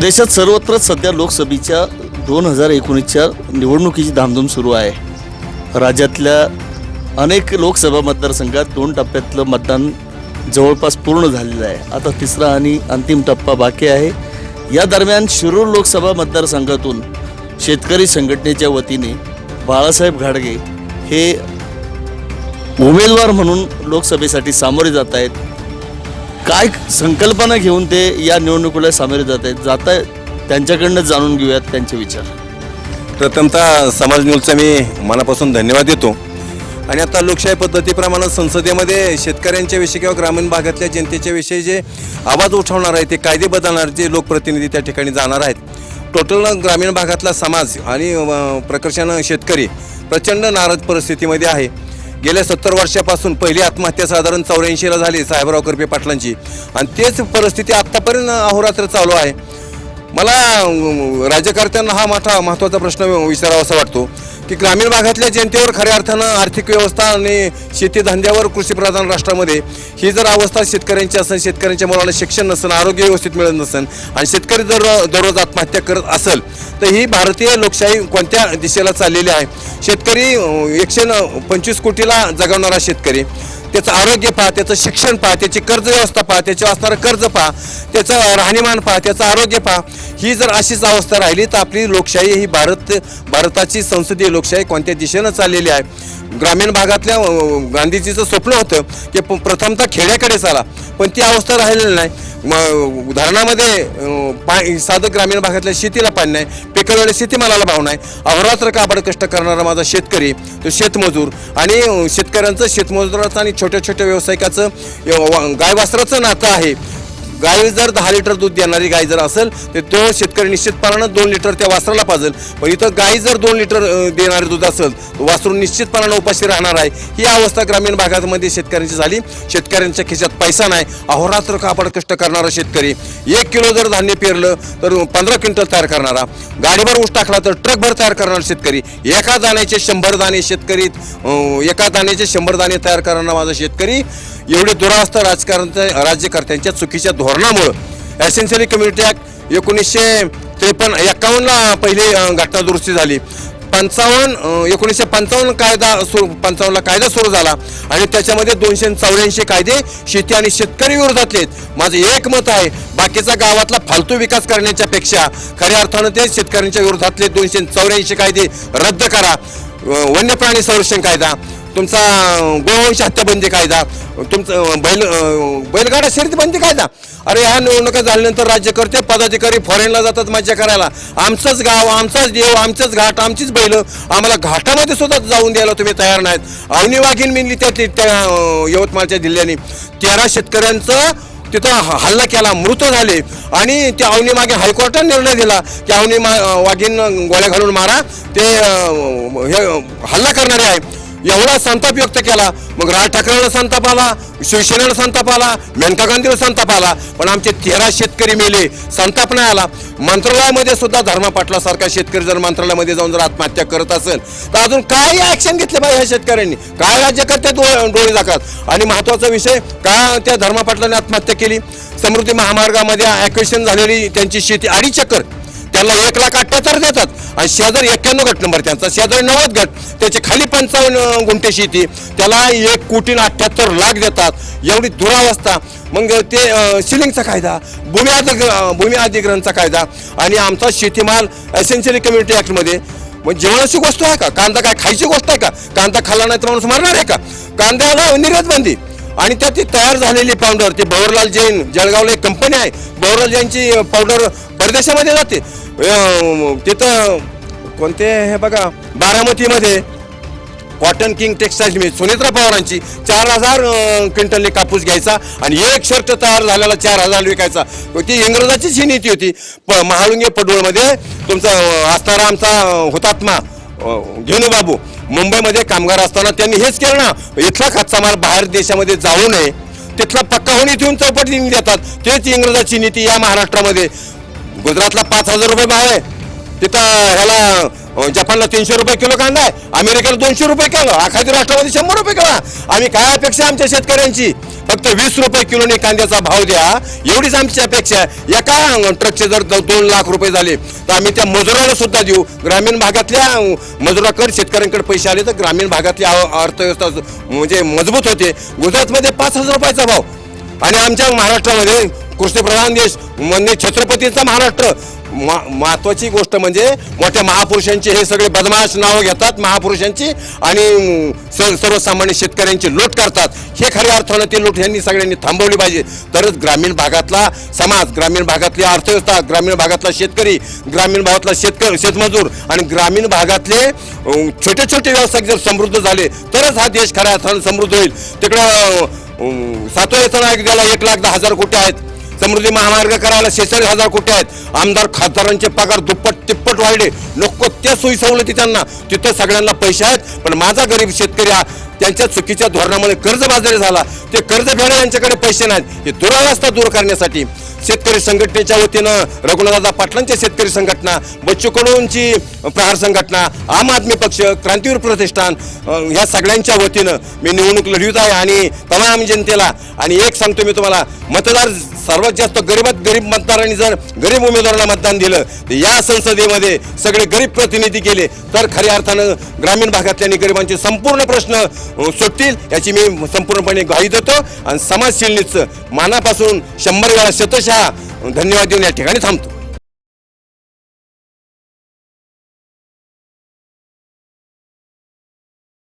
देशात सर्वत्र सध्या लोकसभेच्या दोन हजार एकोणीसच्या निवडणुकीची धामधूम सुरू आहे. राज्यातल्या अनेक लोकसभा मतदारसंघात दोन टप्प्यातलं मतदान जवळपास पूर्ण झालेलं आहे. आता तिसरा आणि अंतिम टप्पा बाकी आहे. या दरम्यान शिरूर लोकसभा मतदारसंघातून शेतकरी संघटनेच्या वतीने बाळासाहेब घाडगे हे उमेदवार म्हणून लोकसभेसाठी सामोरे जात आहेत. काय संकल्पना घेऊन ते या निवडणुकीला सामोरे जात आहेत? जात आहेत त्यांच्याकडनं जाणून घेऊयात त्यांचे विचार. प्रथमतः समाज न्यूजचा मी मनापासून धन्यवाद देतो. आणि आता लोकशाही पद्धतीप्रमाणे संसदेमध्ये शेतकऱ्यांच्या विषयी किंवा ग्रामीण भागातल्या जनतेच्या विषयी जे आवाज उठवणार आहे ते कायदे बदलणार जे लोकप्रतिनिधी त्या ठिकाणी जाणार आहेत. टोटल ग्रामीण भागातला समाज आणि प्रकर्षानं शेतकरी प्रचंड नाराज परिस्थितीमध्ये आहे. गेल्या सत्तर वर्षापासून पहिली आत्महत्या साधारण चौऱ्याऐंशीला झाली साहेबराव करपे पाटलांची. आणि तेच परिस्थिती आत्तापर्यंत अहोरात्र चालू आहे. मला राज्यकर्त्यांना हा मोठा महत्त्वाचा प्रश्न विचारावासा वाटतो की ग्रामीण भागातल्या जनतेवर खऱ्या अर्थानं आर्थिक व्यवस्था आणि शेतीधंद्यावर कृषीप्रधान राष्ट्रामध्ये ही जर अवस्था शेतकऱ्यांची असेल शेतकऱ्यांच्या मुलाला शिक्षण नसेल आरोग्य व्यवस्थित मिळत नसेल आणि शेतकरी जर दररोज आत्महत्या करत असेल तर ही भारतीय लोकशाही कोणत्या दिशेला चाललेली आहे? शेतकरी एकशे न पंचवीस कोटीला जगवणारा शेतकरी त्याचं आरोग्य पहा त्याचं शिक्षण पहा त्याची कर्ज व्यवस्था पहा त्याच्यावर असणारं कर्ज पहा त्याचं राहणीमान पहा त्याचं आरोग्य पहा. ही जर अशीच अवस्था राहिली तर आपली लोकशाही ही भारत भारताची संसदीय लोकशाही कोणत्या दिशेनं चाललेली आहे? ग्रामीण भागातल्या गांधीजीचं स्वप्न होतं की प- प्रथमतः खेड्याकडे चाला. पण ती अवस्था राहिलेली नाही. मग धरणामध्ये पा साधं ग्रामीण भागातल्या शेतीला पाणी नाही. पिकवलेल्या शेतीमालाला भाव नाही. अहोरात्र काबड कष्ट करणारा माझा शेतकरी तो शेतमजूर. आणि शेतकऱ्यांचं शेतमजुराचं आणि छोट्या छोट्या व्यावसायिकाचं गायवासराचं गाय वासराचं नातं आहे. गाय जर दहा लिटर दूध देणारी गाय जर असेल तर तो शेतकरी निश्चितपणानं दोन लिटर त्या वासराला पाजेल. पण इथं गाय जर दोन लिटर देणारे दूध असेल तर वासरू निश्चितपणानं उपाशी राहणार आहे. ही अवस्था ग्रामीण भागामध्ये शेतकऱ्यांची झाली. शेतकऱ्यांच्या खिशात पैसा नाही. अहोरात्र कापड कष्ट करणारा शेतकरी. एक किलो जर धान्य पेरलं तर पंधरा क्विंटल तयार करणारा. गाडीभर ऊस टाकला तर ट्रकभर तयार करणारा शेतकरी. एका दाण्याचे शंभर दाणे शेतकरी एका दाण्याचे शंभर दाणे तयार करणारा माझा शेतकरी. एवढी दुरावस्था राजकारण राज्यकर्त्यांच्या चुकीच्या धोरणामुळं. एसेन्शियली कम्युनिटी ॲक्ट एकोणीसशे त्रेपन्न एक्कावन्नला पहिली घटना दुरुस्ती झाली. पंचावन्न एकोणीसशे पंचावन्न कायदा सुरू पंचावन्नला कायदा सुरू झाला. आणि त्याच्यामध्ये दोनशे चौऱ्याऐंशी कायदे शेती आणि शेतकरी विरोधातले आहेत. माझं एक मत आहे बाकीचा गावातला फालतू विकास करण्याच्या पेक्षा खऱ्या अर्थानं ते शेतकऱ्यांच्या विरोधातले दोनशे चौऱ्याऐंशी कायदे रद्द करा. वन्य प्राणी संरक्षण कायदा तुमचा अं, गोवंश हत्याबंदी म्हणजे कायदा तुमचं बैल बैलगाडा शर्यती बंदी कायदा? अरे ह्या निवडणुका झाल्यानंतर राज्यकर्ते पदाधिकारी फॉरेनला जातात मज्जा करायला. आमचंच गाव आमचाच देव आमचंच घाट आमचीच बैल आम्हाला घाटामध्ये सुद्धा जाऊन द्यायला तुम्ही तयार नाहीत. ऐनी वाघीण मिनली त्या त्या यवतमाळच्या जिल्ह्याने तेरा शेतकऱ्यांचं तिथं हल्ला केला मृत झाले. आणि त्या अवनी मागे हायकोर्टाने निर्णय दिला की अवनी मा वाघीन गोळ्या घालून मारा. ते हे हल्ला करणारे आहे. एवढा संताप व्यक्त केला. मग राज ठाकरेला संताप आला शिवसेनेला संताप आला मेनका गांधीला संताप आला. पण आमचे तेरा शेतकरी मेले. संताप नाही आला. मंत्रालयामध्ये सुद्धा धर्मा पाटलासारखा शेतकरी जर मंत्रालयामध्ये जाऊन जर आत्महत्या करत असेल तर अजून काय ऍक्शन घेतले पाहिजे ह्या शेतकऱ्यांनी. काय राज्यकर्ते डोळे डोळे आणि महत्त्वाचा विषय का त्या धर्मा पाटलाने आत्महत्या केली? समृद्धी महामार्गामध्ये ॲक्वेशन झालेली त्यांची शेती अडीच एकर. त्याला एक लाख अठ्ठ्याहत्तर देतात. आणि शेजारी एक्क्याण्णव गट नंबर त्यांचा. शेजारी नव्वद गट. त्याची खाली पंचावन्न गुंठे शेती त्याला एक कोटी अठ्ठ्याहत्तर लाख देतात. एवढी दुरावस्था. मग ते सिलिंगचा कायदा भूमी अधिक भूमी अधिग्रहणचा कायदा आणि आमचा शेतीमाल एसेन्शियली कम्युनिटी ॲक्टमध्ये मग जेवणाची गोष्ट आहे का? कांदा काय खायची गोष्ट आहे का? कांदा खाल्ला नाही तर माणूस मरणार आहे का? कांद्याला निर्यात बंदी आणि त्यात ती तयार झालेली पावडर ते भवरलाल जैन जळगावला एक कंपनी आहे. भवरलाल जैनची पावडर परदेशामध्ये जाते. अं, तिथं कोणते हे बघा बारामतीमध्ये Cotton King textile mill Sunetra पवारांची चार हजार क्विंटलने कापूस घ्यायचा आणि एक शर्ट तयार झालेला चार हजार विकायचा. ती इंग्रजाचीच ही नीती होती. प महाळुंगे पडोळमध्ये तुमचा अं, असणारा आमचा अं, हुतात्मा अं, घेणूबाबू मुंबईमध्ये कामगार असताना त्यांनी हेच केलं ना इथला कच्चा माल बाहेर देशामध्ये जाऊ नये तिथला पक्का होऊन इथून चौपटी देतात. तेच इंग्रजाची नीती या महाराष्ट्रामध्ये. गुजरातला पाच हजार रुपये भाव आहे. तिथं ह्याला जपानला तीनशे रुपये किलो कांदा आहे. अमेरिकेला दोनशे रुपये किलो. एखादी राष्ट्रामध्ये शंभर रुपये किलो आम्ही काय अपेक्षा आमच्या शेतकऱ्यांची? फक्त वीस रुपये किलोने कांद्याचा भाव द्या. एवढीच आमची अपेक्षा आहे. एका ट्रकचे जर द- दोन लाख रुपये झाले तर आम्ही त्या मजुराला सुद्धा देऊ. ग्रामीण भागातल्या मजुराकडे शेतकऱ्यांकडे पैसे आले तर ग्रामीण भागातली अर्थव्यवस्था म्हणजे मजबूत होते. गुजरातमध्ये पाच हजार रुपयाचा भाव. आणि आमच्या महाराष्ट्रामध्ये कृषीप्रधान देश म्हणजे छत्रपतींचा महाराष्ट्र. मा- महत्वाची गोष्ट म्हणजे मोठ्या महापुरुषांची हे सगळे बदमाश नावं घेतात महापुरुषांची आणि सर्वसामान्य शेतकऱ्यांची लूट करतात. हे खऱ्या अर्थानं ते लूट यांनी सगळ्यांनी थांबवली पाहिजे. तरच ग्रामीण भागातला समाज ग्रामीण भागातली अर्थव्यवस्था ग्रामीण भागातला शेतकरी ग्रामीण भागातला शेतकरी शेतमजूर आणि ग्रामीण भागातले छोटे छोटे व्यावसायिक जर समृद्ध झाले तरच हा देश खऱ्या अर्थानं समृद्ध होईल. तिकडं सातव्याचा नायक सातवा एक लाख दहा हजार कोटी आहेत. समृद्धी महामार्ग करायला शेहेचाळीस हजार कोटी आहेत. आमदार खासदारांचे पगार दुप्पट तिप्पट वाढले. नको त्या सोयी सवलती त्यांना. तिथं सगळ्यांना पैसे आहेत. पण माझा गरीब शेतकरी हा त्यांच्या चुकीच्या धोरणामुळे कर्जबाजारी झाला. ते कर्ज फेडा यांच्याकडे पैसे नाहीत. हे दुरावस्था दूर करण्यासाठी शेतकरी संघटनेच्या वतीनं रघुनाथदादा पाटलांच्या शेतकरी संघटना बच्चू कडूंची प्रहार संघटना आम आदमी पक्ष क्रांतीवीर प्रतिष्ठान ह्या सगळ्यांच्या वतीनं मी निवडणूक लढवित आहे आणि तमाम जनतेला आणि एक सांगतो मी तुम्हाला मतदार सर्वात जास्त गरीबात गरीब मतदारांनी जर गरीब उमेदवाराला मतदान दिलं तर या संसदेमध्ये सगळे गरीब प्रतिनिधी केले तर खऱ्या अर्थानं ग्रामीण भागातल्या आणि गरिबांचे संपूर्ण प्रश्न सुटतील याची मी संपूर्णपणे ग्वाही देतो. आणि समाजशीलनीचं मानापासून शंभर वेळा शतश धन्यवाद देऊन या ठिकाणी थांबतो.